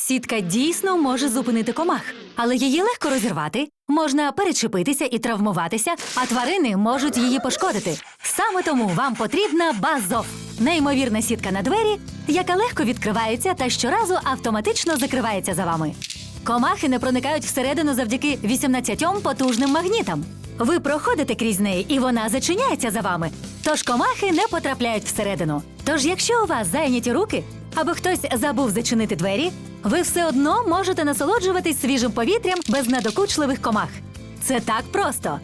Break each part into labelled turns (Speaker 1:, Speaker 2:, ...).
Speaker 1: Сітка дійсно може зупинити комах, але її легко розірвати, можна перечепитися і травмуватися, а тварини можуть її пошкодити. Саме тому вам потрібна базов. Неймовірна сітка на двері, яка легко відкривається та щоразу автоматично закривається за вами. Комахи не проникають всередину завдяки 18 потужним магнітам. Ви проходите крізь неї, і вона зачиняється за вами. Тож комахи не потрапляють всередину. Тож, якщо у вас зайняті руки або хтось забув зачинити двері, ви все одно можете насолоджуватись свіжим повітрям без надокучливих комах. Це так просто.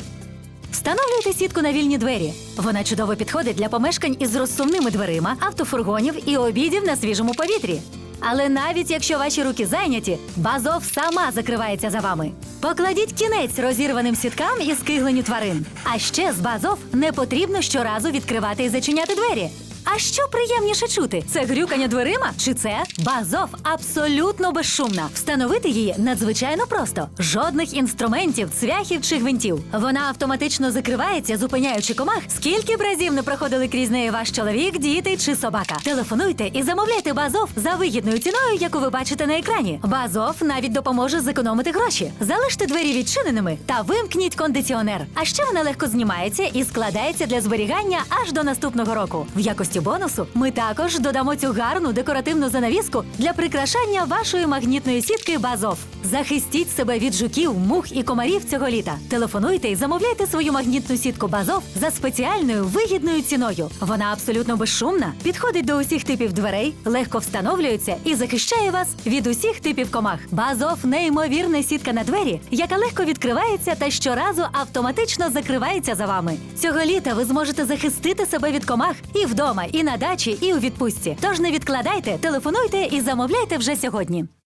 Speaker 1: Встановлюйте сітку на вільні двері. Вона чудово підходить для помешкань із розсувними дверима, автофургонів і обідів на свіжому повітрі. Але навіть якщо ваші руки зайняті, базов сама закривається за вами. Покладіть кінець розірваним сіткам і скигленню тварин. А ще з базов не потрібно щоразу відкривати і зачиняти двері. А що приємніше чути? Це грюкання дверима? Чи це базов абсолютно безшумна? Встановити її надзвичайно просто: жодних інструментів, цвяхів чи гвинтів. Вона автоматично закривається, зупиняючи комах, скільки б разів не проходили крізь неї ваш чоловік, діти чи собака. Телефонуйте і замовляйте базов за вигідною ціною, яку ви бачите на екрані. Базов навіть допоможе зекономити гроші. Залиште двері відчиненими та вимкніть кондиціонер. А ще вона легко знімається і складається для зберігання аж до наступного року. В якості бонусу ми також додамо цю гарну декоративну занавіску для прикрашання вашої магнітної сітки Базов. Захистіть себе від жуків, мух і комарів цього літа. Телефонуйте і замовляйте свою магнітну сітку Базов за спеціальною вигідною ціною. Вона абсолютно безшумна, підходить до усіх типів дверей, легко встановлюється і захищає вас від усіх типів комах. Базов неймовірна сітка на двері, яка легко відкривається та щоразу автоматично закривається за вами. Цього літа ви зможете захистити себе від комах і і на дачі, і у відпустці. Тож не відкладайте, телефонуйте і замовляйте вже сьогодні.